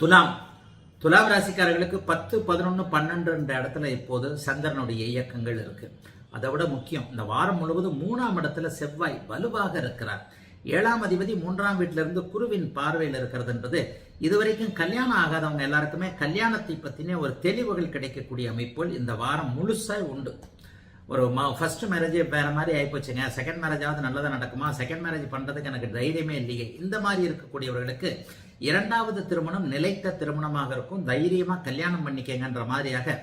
துலாம். துலாம் ராசிக்காரர்களுக்கு பத்து பதினொன்று பன்னெண்டுன்ற இடத்துல இப்போது சந்திரனுடைய இயக்கங்கள் இருக்கு. அதை விட முக்கியம் இந்த வாரம் முழுவதும் மூணாம் இடத்துல செவ்வாய் வலுவாக இருக்கிறார். ஏழாம் அதிபதி மூன்றாம் வீட்டிலிருந்து குருவின் பார்வையில் இருக்கிறதுன்றது இதுவரைக்கும் கல்யாணம் ஆகாதவங்க எல்லாருக்குமே கல்யாணத்தை பற்றினே ஒரு தெளிவுகள் கிடைக்கக்கூடிய அமைப்புகள் இந்த வாரம் முழுசாய் உண்டு. ஒரு ஃபர்ஸ்ட் மேரேஜ் வேற மாதிரி ஆயிப்போச்சுங்க. செகண்ட் மேரேஜாவது நல்லதாக நடக்குமா? செகண்ட் மேரேஜ் பண்ணுறதுக்கு எனக்கு தைரியமே இல்லையே. இந்த மாதிரி இருக்கக்கூடியவர்களுக்கு இரண்டாவது திருமணம் நிலைத்த திருமணமாக இருக்கும். தைரியமாக கல்யாணம் பண்ணிக்கங்கன்ற மாதிரியாக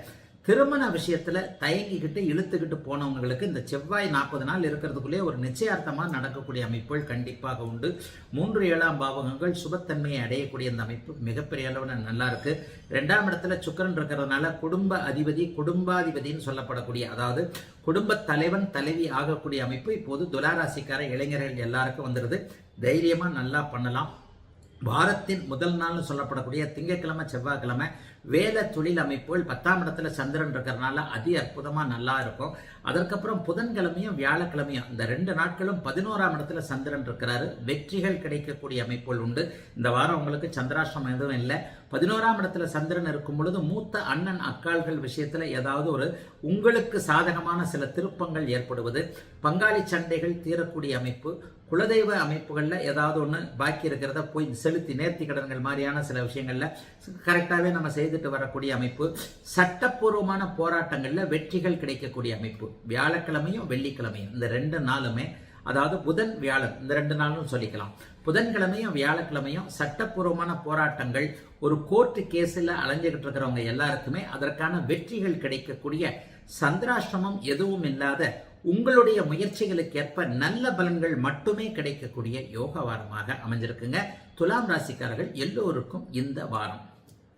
திருமண விஷயத்துல தயங்கிக்கிட்டு இழுத்துக்கிட்டு போனவங்களுக்கு இந்த செவ்வாய் நாற்பது நாள் இருக்கிறதுக்குள்ளே ஒரு நிச்சயார்த்தமாக நடக்கக்கூடிய அமைப்புகள் கண்டிப்பாக உண்டு. மூன்று ஏழாம் பாவகங்கள் சுபத்தன்மையை அடையக்கூடிய இந்த அமைப்பு மிகப்பெரிய அளவில் நல்லா இருக்கு. ரெண்டாம் இடத்துல சுக்கரன் இருக்கிறதுனால குடும்ப அதிபதி குடும்பாதிபதின்னு சொல்லப்படக்கூடிய அதாவது குடும்ப தலைவன் தலைவி ஆகக்கூடிய அமைப்பு இப்போது துலாராசிக்கார இளைஞர்கள் எல்லாருக்கும் வந்துடுது தைரியமாக நல்லா பண்ணலாம். வாரத்தின் முதல் நாள்னு சொல்லப்படக்கூடிய திங்கட்கிழமை செவ்வாய்க்கிழமை வேலை தொழில் அமைப்புகள் பத்தாம் இடத்துல சந்திரன் இருக்கிறதுனால அதி அற்புதமாக நல்லா இருக்கும். அதற்கப்புறம் புதன்கிழமையும் வியாழக்கிழமையும் இந்த ரெண்டு நாட்களும் பதினோராம் இடத்துல சந்திரன் இருக்கிறாரு. வெற்றிகள் கிடைக்கக்கூடிய அமைப்புகள் உண்டு. இந்த வாரம் உங்களுக்கு சந்திராஷ்டிரம் எதுவும் இல்லை. பதினோராம் இடத்துல சந்திரன் இருக்கும் பொழுது மூத்த அண்ணன் அக்காள்கள் விஷயத்தில் ஏதாவது ஒரு உங்களுக்கு சாதகமான சில திருப்பங்கள் ஏற்படுவது. பங்காளி சண்டைகள் தீரக்கூடிய அமைப்பு. குலதெய்வ அமைப்புகளில் ஏதாவது ஒன்று பாக்கி இருக்கிறத போய் செலுத்தி நேர்த்தி கடன்கள் மாதிரியான சில விஷயங்களில் கரெக்டாகவே நம்ம செய்துட்டு வரக்கூடிய அமைப்பு. சட்டப்பூர்வமான போராட்டங்களில் வெற்றிகள் கிடைக்கக்கூடிய அமைப்பு. வியாழக்கிழமையும் வெள்ளிக்கிழமையும். இந்த ரெண்டு நாளுமே அதாவது புதன் வியாழன் இந்த ரெண்டு நாளும் சொல்லிக்கலாம். புதன்கிழமையும் வியாழக்கிழமையும் சட்டப்பூர்வமான போராட்டங்கள். ஒரு கோர்ட்டு கேஸில் அலைஞ்சுக்கிட்டு இருக்கிறவங்க எல்லாருக்குமே அதற்கான வெற்றிகள் கிடைக்கக்கூடிய சந்திராசிரமம் எதுவும் இல்லாத உங்களுடைய முயற்சிகளுக்கேற்ப நல்ல பலன்கள் மட்டுமே கிடைக்கக்கூடிய யோக வாரமாக அமைஞ்சிருக்குங்க. துலாம் ராசிக்காரர்கள் எல்லோருக்கும் இந்த வாரம்.